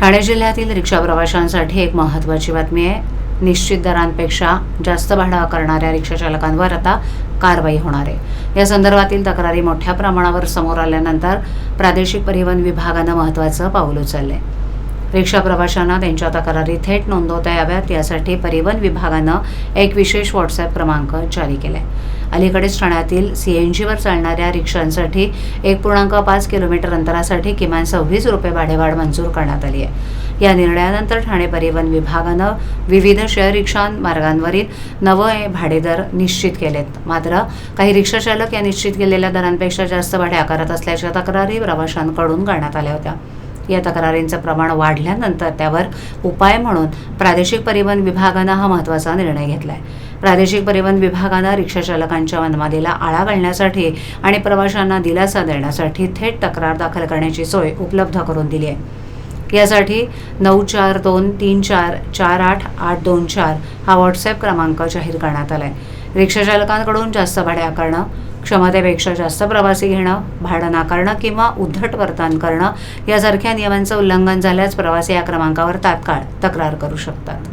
ठाणे जिल्ह्यातील रिक्षा प्रवाशांसाठी एक महत्त्वाची बातमी आहे. निश्चित दरांपेक्षा जास्त भाडं आकारणाऱ्या रिक्षा चालकांवर आता कारवाई होणार आहे. या संदर्भातील तक्रारी मोठ्या प्रमाणावर समोर आल्यानंतर प्रादेशिक परिवहन विभागानं महत्त्वाचं पाऊल उचललंय. रिक्षा प्रवाशांना त्यांच्या तक्रारी थेट नोंदवता याव्यात यासाठी परिवहन विभागानं एक विशेष व्हॉट्सॲप क्रमांक जारी केलाय. अलीकडेच ठाण्यातील सी एन जीवर चालणाऱ्या रिक्षांसाठी एक पूर्णांक पाच किलोमीटर अंतरासाठी किमान सव्वीस रुपये भाडेवाढ मंजूर करण्यात आली आहे. या निर्णयानंतर ठाणे परिवहन विभागानं विविध शेअर रिक्षा मार्गांवरील नवे भाडेदर निश्चित केलेत. मात्र काही रिक्षाचालक या निश्चित केलेल्या दरांपेक्षा जास्त भाडे आकारत असल्याच्या तक्रारी प्रवाशांकडून करण्यात आल्या होत्या. या तक्रारींचं प्रमाण वाढल्यानंतर त्यावर उपाय म्हणून प्रादेशिक परिवहन विभागानं हा महत्त्वाचा निर्णय घेतला आहे प्रादेशिक परिवहन विभागानं रिक्षाचालकांच्या चालकांच्या आळा घालण्यासाठी आणि प्रवाशांना दिलासा देण्यासाठी थेट तक्रार दाखल करण्याची सोय उपलब्ध करून दिली आहे. यासाठी नऊ चार दोन तीन चार चार आठ आठ दोन चार हा व्हॉट्सॲप क्रमांक जाहीर करण्यात आला आहे रिक्षाचालकांकडून जास्त भाडे आकारणं क्षमतेपेक्षा जास्त प्रवासी घेणं भाडं नाकारणं किंवा उद्धट वर्तन करणं यासारख्या नियमांचं उल्लंघन झाल्यास प्रवासी या क्रमांकावर तात्काळ तक्रार करू शकतात.